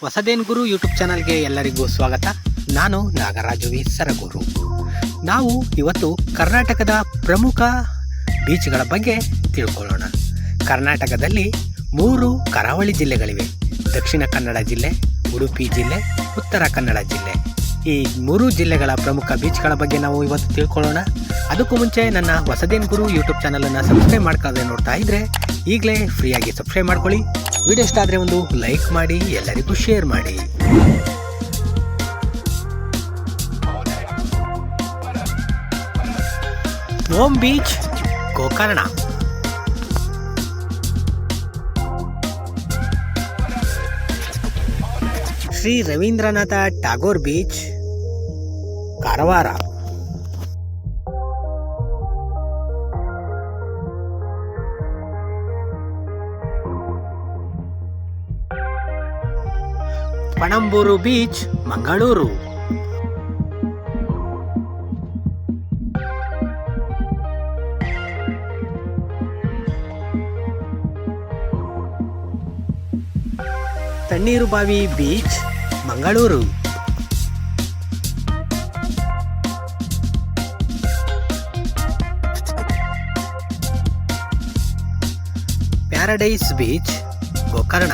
ಹೊಸದೇನ್ ಗುರು YouTube ಚಾನಲ್ಗೆ ಎಲ್ಲರಿಗೂ ಸ್ವಾಗತ. ನಾನು ನಾಗರಾಜು ವಿ ಸರಗೂರು. ನಾವು ಇವತ್ತು ಕರ್ನಾಟಕದ ಪ್ರಮುಖ ಬೀಚ್ಗಳ ಬಗ್ಗೆ ತಿಳ್ಕೊಳ್ಳೋಣ. ಕರ್ನಾಟಕದಲ್ಲಿ ಮೂರು ಕರಾವಳಿ ಜಿಲ್ಲೆಗಳಿವೆ. ದಕ್ಷಿಣ ಕನ್ನಡ ಜಿಲ್ಲೆ, ಉಡುಪಿ ಜಿಲ್ಲೆ, ಉತ್ತರ ಕನ್ನಡ ಜಿಲ್ಲೆ. ಈ ಮೂರು ಜಿಲ್ಲೆಗಳ ಪ್ರಮುಖ ಬೀಚ್ಗಳ ಬಗ್ಗೆ ನಾವು ಇವತ್ತು ತಿಳ್ಕೊಳ್ಳೋಣ. ಅದಕ್ಕೂ ಮುಂಚೆ ನನ್ನ ಹೊಸದೇನ್ ಗುರು ಯೂಟ್ಯೂಬ್ ಚಾನಲನ್ನು ಸಬ್ಸ್ಕ್ರೈಬ್ ಮಾಡ್ಕೊಳ್ಳದೆ ನೋಡ್ತಾ ಇದ್ರೆ ಈಗಲೇ ಫ್ರೀಯಾಗಿ ಸಬ್ಸ್ಕ್ರೈಬ್ ಮಾಡ್ಕೊಳ್ಳಿ ವಿಡಿಯೋ ಇಷ್ಟ ಆದರೆ ಒಂದು ಲೈಕ್ ಮಾಡಿ ಎಲ್ಲರಿಗೂ ಶೇರ್ ಮಾಡಿ Om beach Gokarna Shri Rabindranath Tagore beach Karwar Panambur beach Mangaluru Tannirbhavi beach Mangaluru paradise beach Gokarna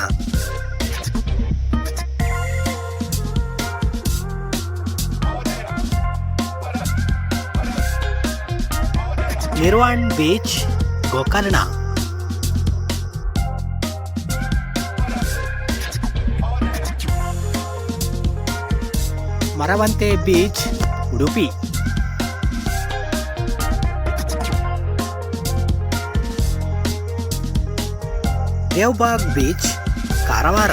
Nirvan beach Gokarna. Maravanthe beach Udupi. Devbagh beach Karwar.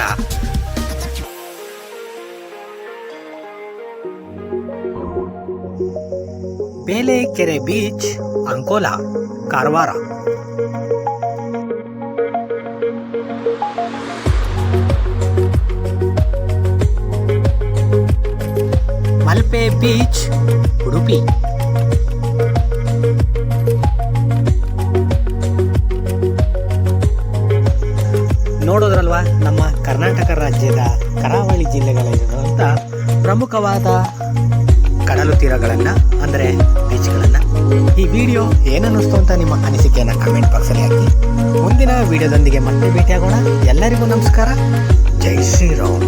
Belekeri beach Ankola Karwar. Malpe beach Udupi. ನೋಡೋದ್ರಲ್ವಾ ನಮ್ಮ ಕರ್ನಾಟಕ ರಾಜ್ಯದ ಕರಾವಳಿ ಜಿಲ್ಲೆಗಳಲ್ಲಿರುವಂಥ ಪ್ರಮುಖವಾದ ಕಡಲು ತೀರಗಳನ್ನು, ಅಂದರೆ ಬೀಚ್ಗಳನ್ನು. ಈ ವಿಡಿಯೋ ಏನನ್ನಿಸ್ತು ಅಂತ ನಿಮ್ಮ ಅನಿಸಿಕೆಯನ್ನು ಕಮೆಂಟ್ ಬಾಕ್ಸಲ್ಲಿ ಹಾಕಿ. ಮುಂದಿನ ವಿಡಿಯೋದೊಂದಿಗೆ ಮತ್ತೆ ಭೇಟಿಯಾಗೋಣ. ಎಲ್ಲರಿಗೂ ನಮಸ್ಕಾರ. ಜೈ ಶ್ರೀರಾಮ್.